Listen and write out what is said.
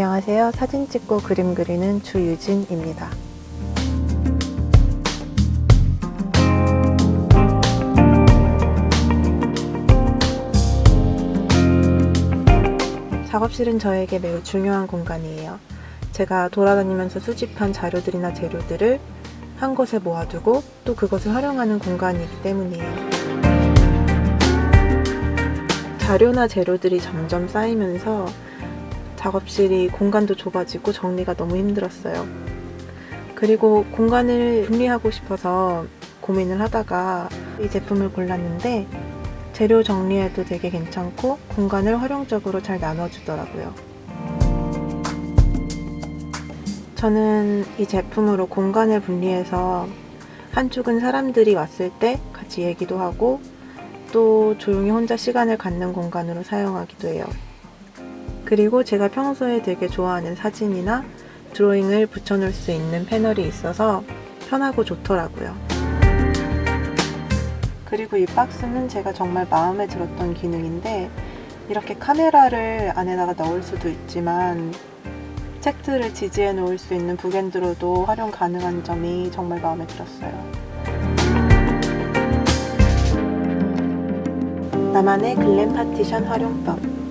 안녕하세요. 사진 찍고 그림 그리는 주유진입니다. 작업실은 저에게 매우 중요한 공간이에요. 제가 돌아다니면서 수집한 자료들이나 재료들을 한 곳에 모아두고 또 그것을 활용하는 공간이기 때문이에요. 자료나 재료들이 점점 쌓이면서 작업실이 공간도 좁아지고 정리가 너무 힘들었어요. 그리고 공간을 분리하고 싶어서 고민을 하다가 이 제품을 골랐는데 재료 정리해도 되게 괜찮고 공간을 활용적으로 잘 나눠주더라고요. 저는 이 제품으로 공간을 분리해서 한쪽은 사람들이 왔을 때 같이 얘기도 하고 또 조용히 혼자 시간을 갖는 공간으로 사용하기도 해요. 그리고 제가 평소에 되게 좋아하는 사진이나 드로잉을 붙여놓을 수 있는 패널이 있어서 편하고 좋더라고요. 그리고 이 박스는 제가 정말 마음에 들었던 기능인데 이렇게 카메라를 안에다가 넣을 수도 있지만 책들을 지지해 놓을 수 있는 북엔드로도 활용 가능한 점이 정말 마음에 들었어요. 나만의 글램 파티션 활용법